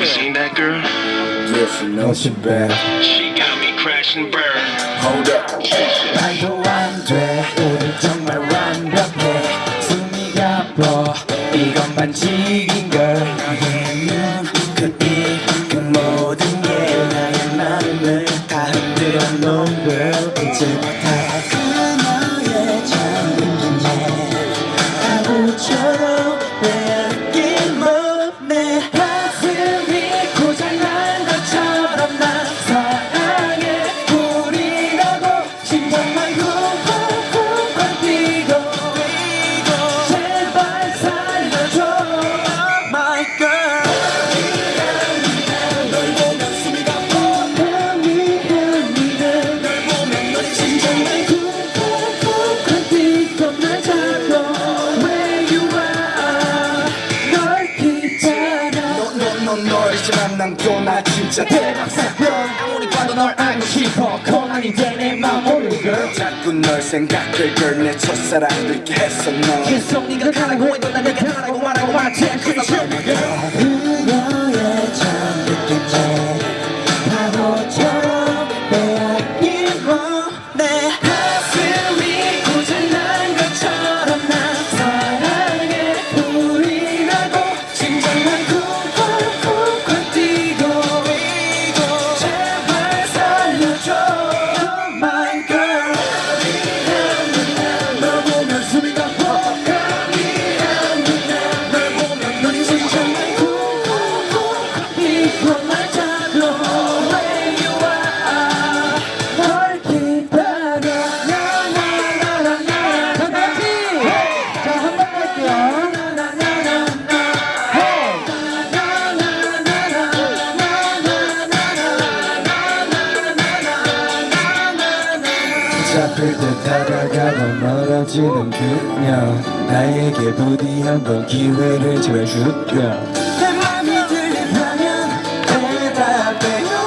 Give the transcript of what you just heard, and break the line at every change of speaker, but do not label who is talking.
Ever seen that girl?
Yeah, she knows she bad.
She got me crashing burn.
Hold up.
말도 안 돼 우리 정말 완벽해 숨이 가뻐 이건 반칙인 걸 너의 눈 그 입 그 모든 게 나의 마음을 다 흔들어 놓은 걸 이제부터
너너너 너이지만 난또나 진짜
대박 사건. 아무리 봐도 널 알고 싶어 고난인데 내맘 모르는 걸
자꾸 널 생각할 걸내 첫사랑 되게 했어 너
계속 네가 가라고 해도 붙잡힐 때 다가가고 멀어지는 그녀. 나에게 부디 한번 기회를 줘줄게 내 맘이 들리면 대답해요